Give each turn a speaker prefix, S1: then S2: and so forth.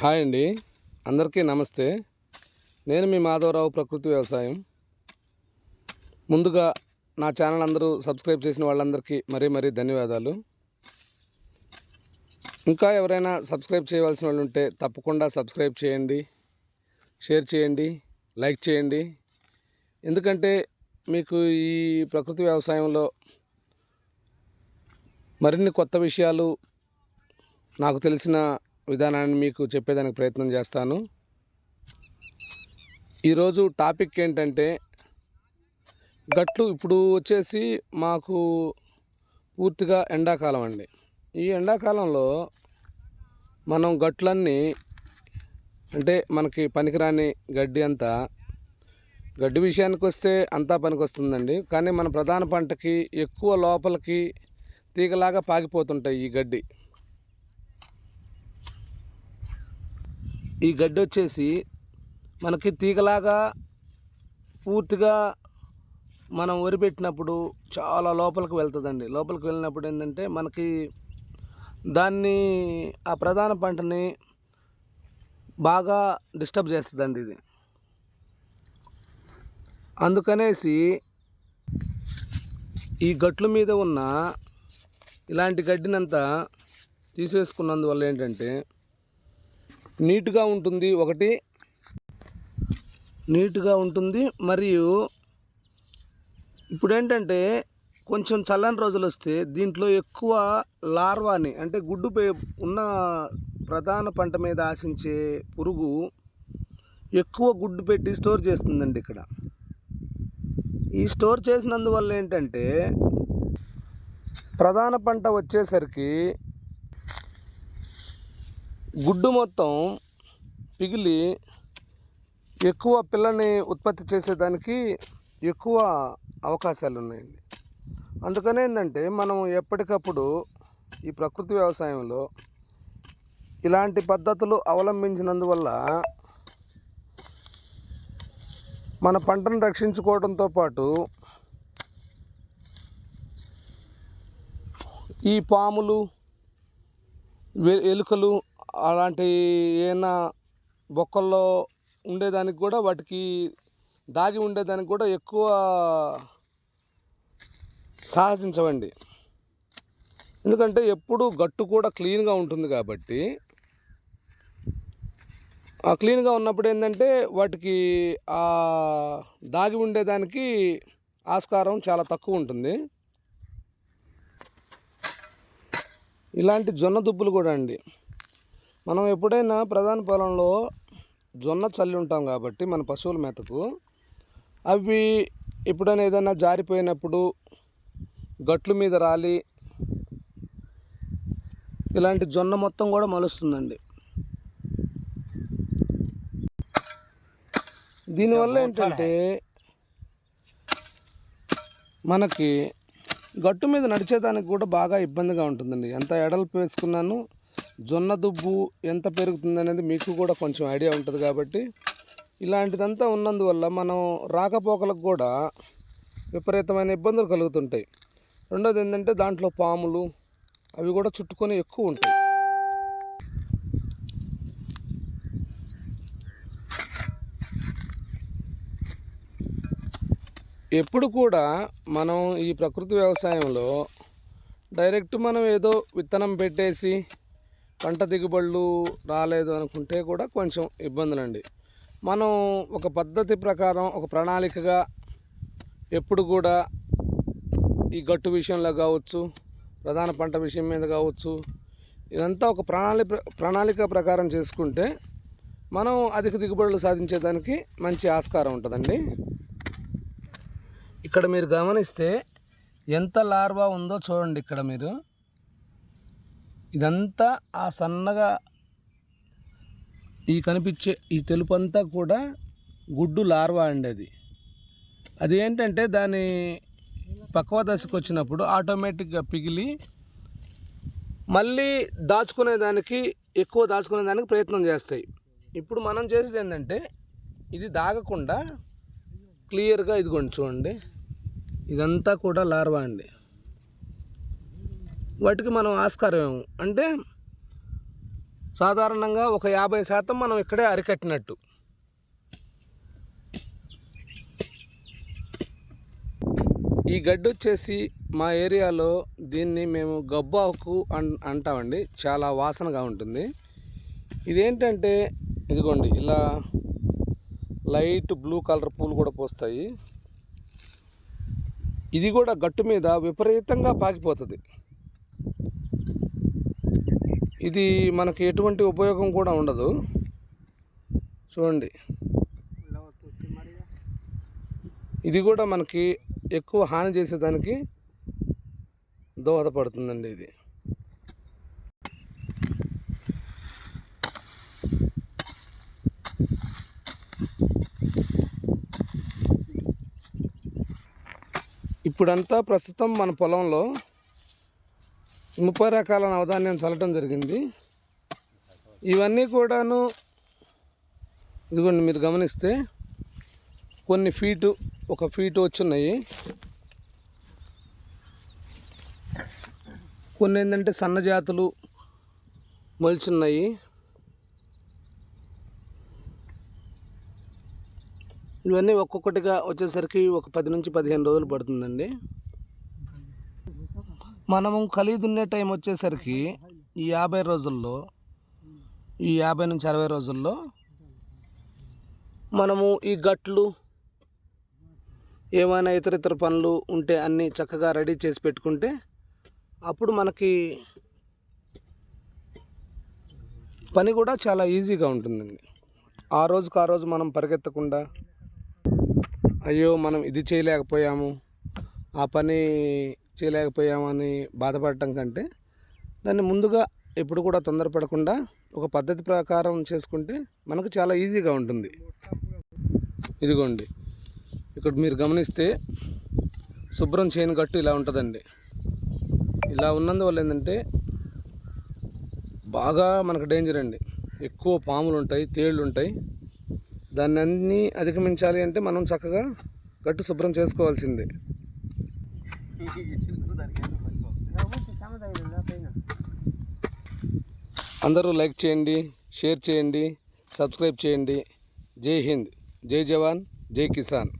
S1: Hi అండి. అందరికీ నమస్తే. నేను మీ మాధవరావు ప్రకృతి వ్యవసాయం. ముందుగా నా ఛానల్ అందరూ సబ్స్క్రైబ్ చేసిన వాళ్ళందరికీ మరీ మరీ ధన్యవాదాలు. ఇంకా ఎవరైనా సబ్స్క్రైబ్ చేయవలసిన వాళ్ళు ఉంటే తప్పకుండా సబ్స్క్రైబ్ చేయండి షేర్ చేయండి లైక్ చేయండి. ఎందుకంటే మీకు ఈ ప్రకృతి వ్యవసాయంలో మరిన్ని కొత్త విషయాలు నాకు తెలిసిన విధానాన్ని మీకు చెప్పేదానికి ప్రయత్నం చేస్తాను. ఈరోజు టాపిక్ ఏంటంటే గట్లు ఇప్పుడు వచ్చేసి మాకు పూర్తిగా ఎండాకాలం అండి. ఈ ఎండాకాలంలో మనం గట్లన్నీ అంటే మనకి పనికిరాని గడ్డి అంతా గడ్డి విషయానికి వస్తే అంతా పనికొస్తుందండి. కానీ మన ప్రధాన పంటకి ఎక్కువ లోపలికి తీగలాగా పాకిపోతుంటాయి ఈ గడ్డి. ఈ గడ్డి వచ్చేసి మనకి తీగలాగా పూర్తిగా మనం వరి పెట్టినప్పుడు చాలా లోపలికి వెళ్తుందండి. లోపలికి వెళ్ళినప్పుడు ఏంటంటే మనకి దాన్ని ఆ ప్రధాన పంటని బాగా డిస్టర్బ్ చేస్తుందండి ఇది. అందుకనేసి ఈ గట్ల మీద ఉన్న ఇలాంటి గడ్డినంతా తీసేసుకున్నందువల్ల ఏంటంటే నీట్గా ఉంటుంది ఒకటి. నీట్గా ఉంటుంది మరియు ఇప్పుడేంటంటే కొంచెం చల్లని రోజులు వస్తే దీంట్లో ఎక్కువ లార్వాని అంటే గుడ్డు పే ఉన్న ప్రధాన పంట మీద ఆశించే పురుగు ఎక్కువ గుడ్డు పెట్టి స్టోర్ చేస్తుందండి ఇక్కడ. ఈ స్టోర్ చేసినందువల్ల ఏంటంటే ప్రధాన పంట వచ్చేసరికి గుడ్డు మొత్తం పిగిలి ఎక్కువ పిల్లని ఉత్పత్తి చేసేదానికి ఎక్కువ అవకాశాలు ఉన్నాయండి అందుకని ఏంటంటే మనం ఎప్పటికప్పుడు ఈ ప్రకృతి వ్యవసాయంలో ఇలాంటి పద్ధతులు అవలంబించినందువల్ల మన పంటను రక్షించుకోవడంతో పాటు ఈ పాములు ఎలుకలు అలాంటి ఏమైనా బొక్కల్లో ఉండేదానికి కూడా వాటికి దాగి ఉండేదానికి కూడా ఎక్కువ సాహసించవండి. ఎందుకంటే ఎప్పుడు గట్టు కూడా క్లీన్గా ఉంటుంది కాబట్టి ఆ క్లీన్గా ఉన్నప్పుడు ఏంటంటే వాటికి ఆ దాగి ఉండేదానికి ఆస్కారం చాలా తక్కువ ఉంటుంది. ఇలాంటి జొన్న దుబ్బులు కూడా అండి. మనం ఎప్పుడైనా ప్రధాన పొలంలో జొన్న చల్లి ఉంటాం కాబట్టి మన పశువుల మేతకు అవి ఎప్పుడైనా ఏదైనా జారిపోయినప్పుడు గట్లు మీద రాలి ఇలాంటి జొన్న మొత్తం కూడా మలుస్తుందండి. దీనివల్ల ఏంటంటే మనకి గట్టు మీద నడిచేదానికి కూడా బాగా ఇబ్బందిగా ఉంటుందండి. ఎంత ఎడల్పు వేసుకున్నాను జొన్న దుబ్బు ఎంత పెరుగుతుంది అనేది మీకు కూడా కొంచెం ఐడియా ఉంటుంది కాబట్టి ఇలాంటిదంతా ఉన్నందువల్ల మనం రాకపోకలకు కూడా విపరీతమైన ఇబ్బందులు కలుగుతుంటాయి. రెండోది ఏంటంటే దాంట్లో పాములు అవి కూడా చుట్టుకొని ఎక్కువ ఉంటాయి. ఎప్పుడు కూడా మనం ఈ ప్రకృతి వ్యవసాయంలో డైరెక్ట్ మనం ఏదో విత్తనం పెట్టేసి పంట దిగుబడులు రాలేదు అనుకుంటే కూడా కొంచెం ఇబ్బందులండి. మనం ఒక పద్ధతి ప్రకారం ఒక ప్రణాళికగా ఎప్పుడు కూడా ఈ గట్టు విషయంలో కావచ్చు ప్రధాన పంట విషయం మీద కావచ్చు ఇదంతా ఒక ప్రణాళిక ప్రణాళిక ప్రకారం చేసుకుంటే మనం అధిక దిగుబడులు సాధించేదానికి మంచి ఆస్కారం ఉంటుందండి. ఇక్కడ మీరు గమనిస్తే ఎంత లార్వా ఉందో చూడండి ఇక్కడ మీరు. ఇదంతా ఆ సన్నగా ఈ కనిపించే ఈ తెలుపు అంతా కూడా గుడ్డు లార్వా అండి అది. అది ఏంటంటే దాని పక్వ దశకు వచ్చినప్పుడు ఆటోమేటిక్గా పిగిలి మళ్ళీ దాచుకునే దానికి ఎక్కువ దాచుకునే దానికి ప్రయత్నం చేస్తాయి. ఇప్పుడు మనం చేసేది ఏంటంటే ఇది దాగకుండా క్లియర్గా ఇదిగోండి చూడండి. ఇదంతా కూడా లార్వా అండి. వాటికి మనం ఆస్కారం ఏము అంటే సాధారణంగా ఒక యాభై శాతం మనం ఇక్కడే అరికట్టినట్టు. ఈ గడ్డి వచ్చేసి మా ఏరియాలో దీన్ని మేము గబ్బాకు అన్ అంటామండి. చాలా వాసనగా ఉంటుంది. ఇదేంటంటే ఇదిగోండి ఇలా లైట్ బ్లూ కలర్ పూలు కూడా పోస్తాయి. ఇది కూడా గట్టు మీద విపరీతంగా పాకిపోతుంది. ఇది మనకి ఎటువంటి ఉపయోగం కూడా ఉండదు. చూడండి. ఇది కూడా మనకి ఎక్కువ హాని చేసేదానికి దోహదపడుతుందండి ఇది. ఇప్పుడంతా ప్రస్తుతం మన పొలంలో ముప్పై రకాల నవధాన్యం చల్లటం జరిగింది. ఇవన్నీ కూడాను ఇదిగోండి మీరు గమనిస్తే కొన్ని ఫీటు ఒక ఫీటు వచ్చున్నాయి. కొన్ని ఏంటంటే సన్నజాతులు మొలిచున్నాయి. ఇవన్నీ ఒక్కొక్కటిగా వచ్చేసరికి ఒక పది నుంచి పదిహేను రోజులు పడుతుందండి. మనము ఖలీదున్నే టైం వచ్చేసరికి ఈ యాభై రోజుల్లో ఈ యాభై నుంచి అరవై రోజుల్లో మనము ఈ గట్లు ఏమైనా ఇతర ఇతర పనులు ఉంటే అన్నీ చక్కగా రెడీ చేసి పెట్టుకుంటే అప్పుడు మనకి పని కూడా చాలా ఈజీగా ఉంటుందండి. ఆ రోజుకు ఆ రోజు మనం పరిగెత్తకుండా అయ్యో మనం ఇది చేయలేకపోయాము ఆ పని చేయలేకపోయామని బాధపడటం కంటే దాన్ని ముందుగా ఎప్పుడు కూడా తొందరపడకుండా ఒక పద్ధతి ప్రకారం చేసుకుంటే మనకు చాలా ఈజీగా ఉంటుంది. ఇదిగోండి. ఇక్కడ మీరు గమనిస్తే శుభ్రం చేయని గట్టు ఇలా ఉంటుందండి. ఇలా ఉన్నందువల్ల ఏంటంటే బాగా మనకు డేంజర్ అండి. ఎక్కువ పాములు ఉంటాయి తేళ్ళు ఉంటాయి. దాన్ని అన్నీ అధిగమించాలి అంటే మనం చక్కగా గట్టు శుభ్రం చేసుకోవాల్సిందే. అందరూ లైక్ చేయండి షేర్ చేయండి సబ్స్క్రైబ్ చేయండి. జై హింద్. జై జవాన్ జై కిసాన్.